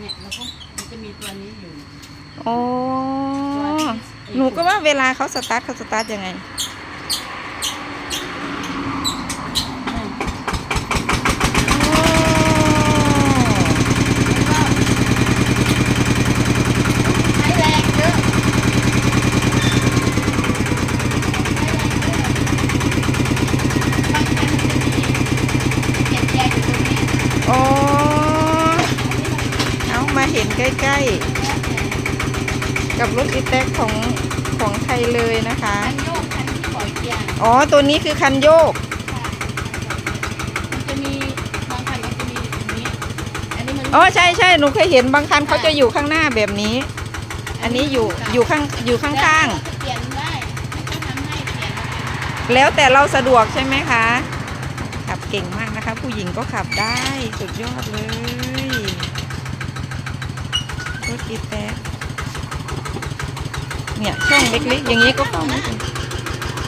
เนี่ยแล้วก็มันจะมีตัวนี้อยู่อ๋อ หนูก็ว่าเวลาเขาสตาร์ทเขาสตาร์ทยังไงอืมใช้แรงเยอะบางคันมันจะมีแกนแยกอยู่ตรงนี้ อ๋อเอามาเห็นใกล้ ๆ กับรถอีแท็กของของไทยเลยนะคะ คันโยกคันที่ปล่อยเกียร์อ๋อ ตัวนี้คือคันโยกค่ะมันจะมีบางคันมันจะมีตรงนี้ อันนี้มันอ๋อ ใช่ใช่หนูเคยเห็นบางคันเขาจะอยู่ข้างหน้าแบบนี้ อันนี้อยู่อยู่ข้างอยู่ข้างแล้วจะเปลี่ยนได้ไม่ต้องทำให้เปลี่ยนมาเป็นๆแล้วแต่เราสะดวกใช่ไหมคะ ขับเก่งมากนะคะ ผู้หญิงก็ขับได้ สุดยอดเลย รถอีแท็กเนี่ยช่องเล็กๆ อย่างนี้ก็เข้าไม่ถึง